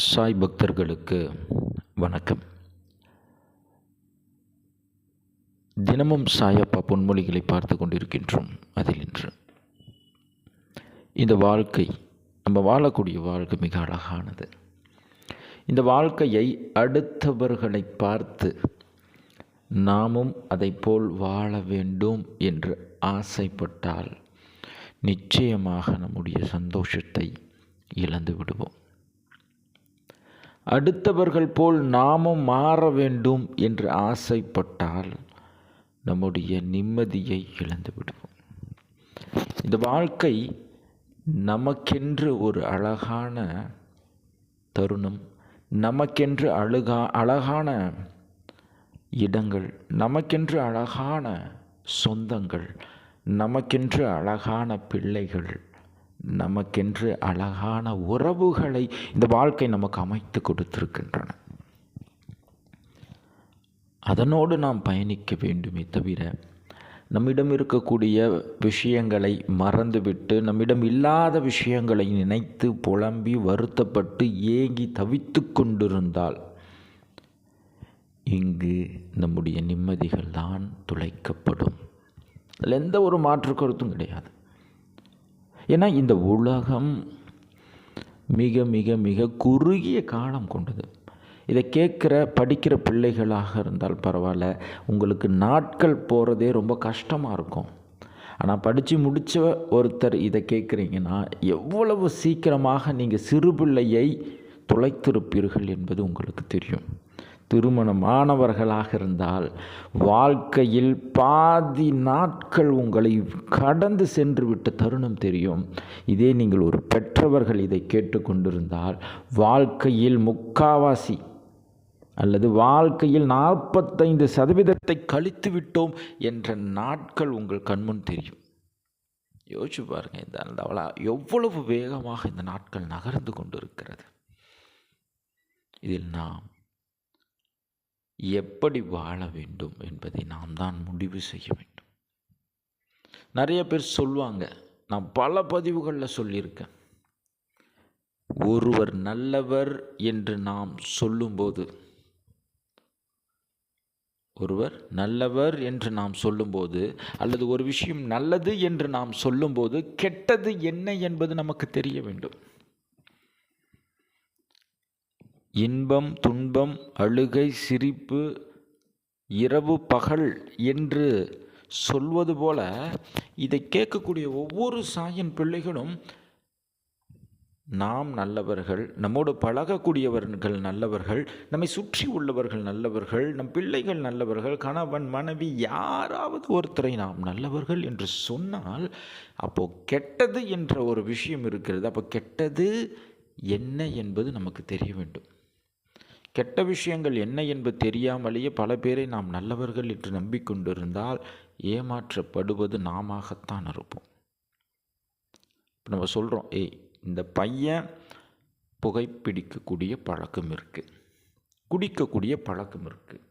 சாய் பக்தர்களுக்கு வணக்கம். தினமும் சாயப்பா பொன்மொழிகளை பார்த்து கொண்டிருக்கின்றோம் அதில் இன்று. இந்த வாழ்க்கை நம்ம வாழக்கூடிய வாழ்க்கை மிக அழகானது. இந்த வாழ்க்கையை அடுத்தவர்களை பார்த்து நாமும் அதை போல் வாழ வேண்டும் என்று ஆசைப்பட்டால் நிச்சயமாக நம்முடைய சந்தோஷத்தை இழந்து விடுவோம். அடுத்தவர்கள் போல் நாமும் மாற வேண்டும் என்று ஆசைப்பட்டால் நம்முடைய நிம்மதியை இழந்து விடுவோம். இந்த வாழ்க்கை நமக்கென்று ஒரு அழகான தருணம் நமக்கென்று அழுகா அழகான இடங்கள் நமக்கென்று அழகான சொந்தங்கள் நமக்கென்று அழகான பிள்ளைகள் நமக்கென்று அழகான உறவுகளை இந்த வாழ்க்கை நமக்கு அமைத்து கொடுத்திருக்கின்றன. அதனோடு நாம் பயணிக்க வேண்டுமே தவிர நம்மிடம் இருக்கக்கூடிய விஷயங்களை மறந்துவிட்டு நம்மிடம் இல்லாத விஷயங்களை நினைத்து புலம்பி வருத்தப்பட்டு ஏங்கி தவித்து கொண்டிருந்தால் இங்கு நம்முடைய நிம்மதிகள் தான் துளைக்கப்படும். அதில் எந்த ஒரு மாற்று கருத்தும் கிடையாது. ஏன்னா இந்த உலகம் மிக மிக மிக குறுகிய காலம் கொண்டது. இதை கேட்குற படிக்கிற பிள்ளைகளாக இருந்தால் பரவாயில்ல. உங்களுக்கு நாட்கள் போகிறதே ரொம்ப கஷ்டமாக இருக்கும். ஆனால் படித்து முடித்த ஒருத்தர் இதை கேட்குறீங்கன்னா எவ்வளவு சீக்கிரமாக நீங்கள் சிறு பிள்ளையை தொலைத்திருப்பீர்கள் என்பது உங்களுக்கு தெரியும். திருமணமானவர்களாக இருந்தால் வாழ்க்கையில் பாதி நாட்கள் உங்களை கடந்து சென்று விட்ட தருணம் தெரியும். இதே நீங்கள் ஒரு பெற்றவர்கள் இதை கேட்டுக்கொண்டிருந்தால் வாழ்க்கையில் முக்காவாசி அல்லது வாழ்க்கையில் நாற்பத்தைந்து சதவீதத்தை கழித்து விட்டோம் என்ற நாட்கள் உங்கள் கண்முன் தெரியும். யோசிச்சு பாருங்கள் இந்த அவளா எவ்வளவு வேகமாக இந்த நாட்கள் நகர்ந்து கொண்டிருக்கிறது. இதில் நாம் எப்படி வாழ வேண்டும் என்பதை நாம் தான் முடிவு செய்ய வேண்டும். நிறைய பேர் சொல்லுவாங்க நான் பல பதிவுகளில் சொல்லியிருக்கேன். ஒருவர் நல்லவர் என்று நாம் சொல்லும்போது ஒருவர் நல்லவர் என்று நாம் சொல்லும்போது அல்லது ஒரு விஷயம் நல்லது என்று நாம் சொல்லும்போது கெட்டது என்ன என்பது நமக்கு தெரிய வேண்டும். இன்பம் துன்பம் அழுகை சிரிப்பு இரவு பகல் என்று சொல்வது போல இதை கேட்கக்கூடிய ஒவ்வொரு சாயன் பிள்ளைகளும் நாம் நல்லவர்கள் நம்மோடு பழகக்கூடியவர்கள் நல்லவர்கள் நம்மை சுற்றி உள்ளவர்கள் நல்லவர்கள் நம் பிள்ளைகள் நல்லவர்கள் கணவன் மனைவி யாராவது ஒருத்தரை நாம் நல்லவர்கள் என்று சொன்னால் அப்போது கெட்டது என்ற ஒரு விஷயம் இருக்கிறது. அப்போ கெட்டது என்ன என்பது நமக்கு தெரிய வேண்டும். கெட்ட விஷயங்கள் என்ன என்பது தெரியாமலேயே பல பேரை நாம் நல்லவர்கள் என்று நம்பிக்கொண்டிருந்தால் ஏமாற்றப்படுவது நாமத்தான் இருப்போம். இப்போ நம்ம சொல்கிறோம் ஏய் இந்த பையன் புகைப்பிடிக்கக்கூடிய பழக்கம் இருக்குது குடிக்கக்கூடிய பழக்கம் இருக்குது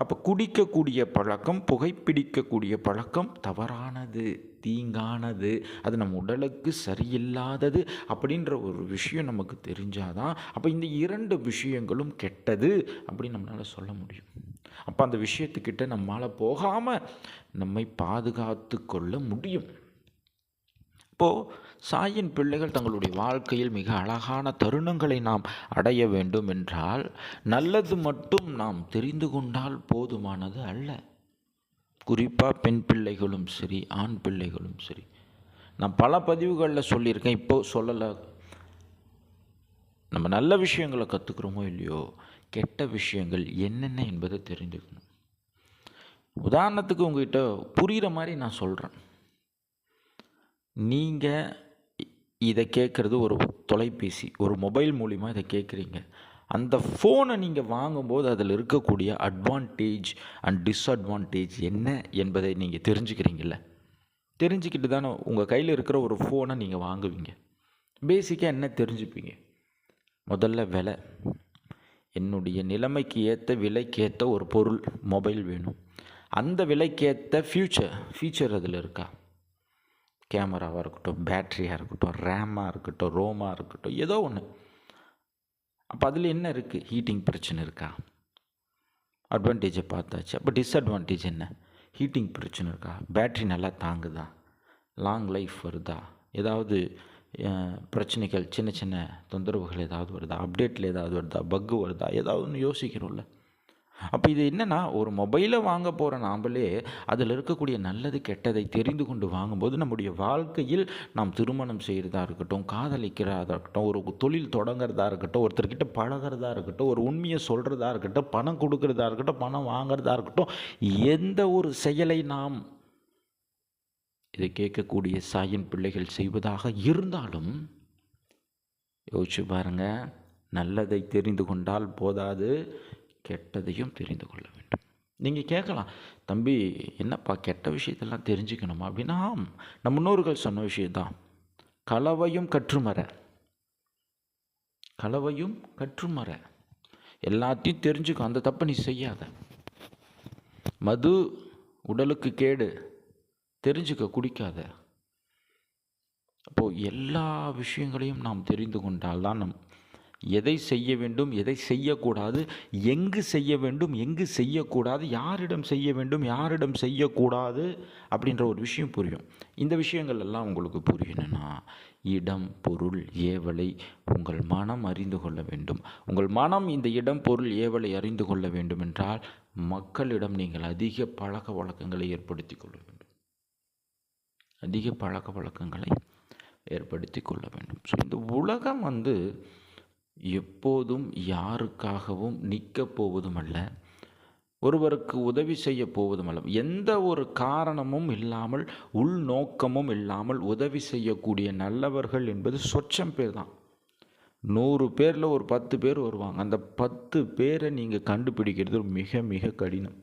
அப்போ குடிக்கக்கூடிய பழக்கம் புகைப்பிடிக்கக்கூடிய பழக்கம் தவறானது தீங்கானது. அது நம்ம உடலுக்கு சரியில்லாதது அப்படின்ற ஒரு விஷயம் நமக்கு தெரிஞ்சாதான் அப்போ இந்த இரண்டு விஷயங்களும் கெட்டது அப்படின்னு நம்மளால் சொல்ல முடியும். அப்போ அந்த விஷயத்துக்கிட்ட நம்மளால் போகாமல் நம்மை பாதுகாத்து கொள்ள முடியும். இப்போது சாயின் பிள்ளைகள் தங்களுடைய வாழ்க்கையில் மிக அழகான தருணங்களை நாம் அடைய வேண்டும் என்றால் நல்லது மட்டும் நாம் தெரிந்து கொண்டால் போதுமானது அல்ல. குறிப்பாக பெண் பிள்ளைகளும் சரி ஆண் பிள்ளைகளும் சரி. நான் பல பதிவுகளில் சொல்லியிருக்கேன் இப்போ சொல்லலை. நம்ம நல்ல விஷயங்களை கற்றுக்குறோமோ இல்லையோ கெட்ட விஷயங்கள் என்னென்ன என்பதை தெரிஞ்சுக்கணும். உதாரணத்துக்கு உங்ககிட்ட புரிகிற மாதிரி நான் சொல்கிறேன் நீங்கள் இதை கேட்குறது ஒரு தொலைபேசி ஒரு மொபைல் மூலிமா இதை கேட்குறீங்க. அந்த ஃபோனை நீங்கள் வாங்கும்போது அதில் இருக்கக்கூடிய அட்வான்டேஜ் அண்ட் டிஸ்அட்வான்டேஜ் என்ன என்பதை நீங்கள் தெரிஞ்சுக்கிறீங்கள தெரிஞ்சுக்கிட்டு தானே உங்கள் கையில் இருக்கிற ஒரு ஃபோனை நீங்கள் வாங்குவீங்க. பேசிக்காக என்ன தெரிஞ்சுப்பீங்க? முதல்ல விலை. என்னுடைய நிலைமைக்கு ஏற்ற விலைக்கேற்ற ஒரு பொருள் மொபைல் வேணும். அந்த விலைக்கேற்ற ஃப்யூச்சர் ஃபியூச்சர் அதில் இருக்கா? கேமராவாக இருக்கட்டும் பேட்ரியாக இருக்கட்டும் ரேமாக இருக்கட்டும் ரோமாக இருக்கட்டும் ஏதோ ஒன்று அப்போ அதில் என்ன இருக்குது ஹீட்டிங் பிரச்சனை இருக்கா? அட்வான்டேஜை பார்த்தாச்சு. அப்போ டிஸ்அட்வான்டேஜ் என்ன? ஹீட்டிங் பிரச்சனை இருக்கா? பேட்ரி நல்லா தாங்குதா? லாங் லைஃப் வருதா? ஏதாவது பிரச்சனைகள் சின்ன சின்ன தொந்தரவுகள் ஏதாவது வருதா? அப்டேட்டில் ஏதாவது வருதா? பக்கு வருதா? ஏதாவது ஒன்று யோசிக்கிறோம்ல. அப்போ இது என்னென்னா ஒரு மொபைலை வாங்க போகிற நாம்பளே அதில் இருக்கக்கூடிய நல்லது கெட்டதை தெரிந்து கொண்டு வாங்கும்போது நம்முடைய வாழ்க்கையில் நாம் திருமணம் செய்கிறதா இருக்கட்டும் காதலிக்கிறதா இருக்கட்டும் ஒரு தொழில் தொடங்குறதா இருக்கட்டும் ஒருத்தர்கிட்ட பழகிறதா இருக்கட்டும் ஒரு உண்மையை சொல்கிறதா இருக்கட்டும் பணம் கொடுக்கறதா இருக்கட்டும் பணம் வாங்குறதா இருக்கட்டும் எந்த ஒரு செயலை நாம் இதை கேட்கக்கூடிய சாயின் பிள்ளைகள் செய்வதாக இருந்தாலும் யோசிச்சு பாருங்க நல்லதை தெரிந்து கொண்டால் போதாது. கெட்டதையும் தெரிந்து கொள்ள வேண்டும். நீங்கள் கேட்கலாம் தம்பி என்னப்பா கெட்ட விஷயத்தெல்லாம் தெரிஞ்சுக்கணுமா? அப்படின்னா நம்ம நம் முன்னோர்கள் சொன்ன விஷயம்தான். கலவையும் கற்றுமற. கலவையும் கற்றுமர எல்லாத்தையும் தெரிஞ்சுக்கும் அந்த தப்பை நீ செய்யாத. மது உடலுக்கு கேடு. தெரிஞ்சுக்க குடிக்காத. அப்போது எல்லா விஷயங்களையும் நாம் தெரிந்து கொண்டால் தான் நம் எதை செய்ய வேண்டும் எதை செய்யக்கூடாது எங்கு செய்ய வேண்டும் எங்கு செய்யக்கூடாது யாரிடம் செய்ய வேண்டும் யாரிடம் செய்யக்கூடாது அப்படின்ற ஒரு விஷயம் புரியும். இந்த விஷயங்கள் எல்லாம் உங்களுக்கு புரியணும்னா இடம் பொருள் ஏவலை உங்கள் மனம் அறிந்து கொள்ள வேண்டும். உங்கள் மனம் இந்த இடம் பொருள் ஏவலை அறிந்து கொள்ள வேண்டும் என்றால் மக்களிடம் நீங்கள் அதிக பழக்க வழக்கங்களை ஏற்படுத்தி கொள்ள வேண்டும். அதிக பழக்க வழக்கங்களை ஏற்படுத்தி கொள்ள வேண்டும். ஸோ இந்த உலகம் வந்து எப்போதும் யாருக்காகவும் நிற்கப் போவதுமல்ல ஒருவருக்கு உதவி செய்ய போவதும் அல்ல. எந்த ஒரு காரணமும் இல்லாமல் உள்நோக்கமும் இல்லாமல் உதவி செய்யக்கூடிய நல்லவர்கள் என்பது சொச்சம் பேர் தான். நூறு பேரில் ஒரு பத்து பேர் வருவாங்க. அந்த பத்து பேரை நீங்கள் கண்டுபிடிக்கிறது மிக மிக கடினம்.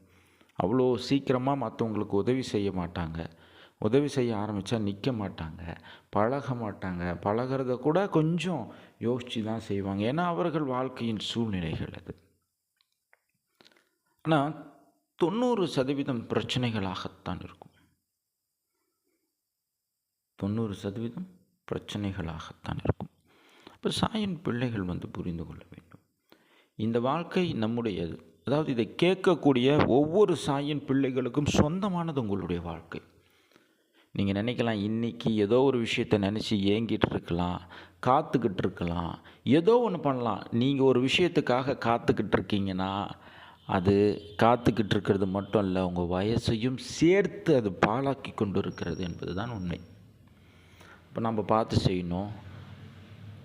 அவ்வளோ சீக்கிரமாக மற்றவங்களுக்கு உதவி செய்ய மாட்டாங்க. உதவி செய்ய ஆரம்பித்தா நிற்க மாட்டாங்க பழக மாட்டாங்க. பழகிறத கூட கொஞ்சம் யோசித்து தான் செய்வாங்க. ஏன்னா அவர்கள் வாழ்க்கையின் சூழ்நிலைகள் அது. ஆனால் தொண்ணூறு சதவீதம் பிரச்சனைகளாகத்தான் இருக்கும். தொண்ணூறு சதவீதம் பிரச்சனைகளாகத்தான் இருக்கும். இப்போ சாயின் பிள்ளைகள் வந்து புரிந்து கொள்ள வேண்டும். இந்த வாழ்க்கை நம்முடையது. அதாவது இதை கேட்கக்கூடிய ஒவ்வொரு சாயின் பிள்ளைகளுக்கும் சொந்தமானது உங்களுடைய வாழ்க்கை. நீங்கள் நினைக்கலாம் இன்றைக்கி ஏதோ ஒரு விஷயத்தை நினச்சி ஏங்கிட்டு இருக்கலாம் காத்துக்கிட்டு இருக்கலாம் ஏதோ ஒன்று பண்ணலாம். நீங்கள் ஒரு விஷயத்துக்காக காத்துக்கிட்டு இருக்கீங்கன்னா அது காத்துக்கிட்டு இருக்கிறது மட்டும் இல்லை உங்கள் வயசையும் சேர்த்து அது பாழாக்கி கொண்டு இருக்கிறது என்பது தான் உண்மை. இப்போ நம்ம பார்த்து செய்யணும்.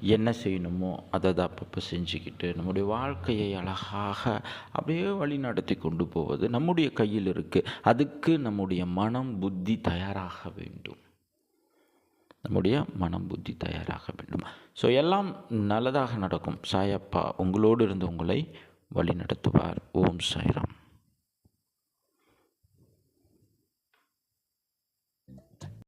என்ன செய்யணுமோ அதை அதை அப்பப்போ செஞ்சுக்கிட்டு நம்முடைய வாழ்க்கையை அழகாக அப்படியே வழி நடத்தி கொண்டு போவது நம்முடைய கையில் இருக்குது அதுக்கு நம்முடைய மனம் புத்தி தயாராக வேண்டும். நம்முடைய மனம் புத்தி தயாராக வேண்டும். ஸோ எல்லாம் நல்லதாக நடக்கும். சாயப்பா உங்களோடு இருந்து உங்களை வழி நடத்துவார் ஓம் சாய்ராம்.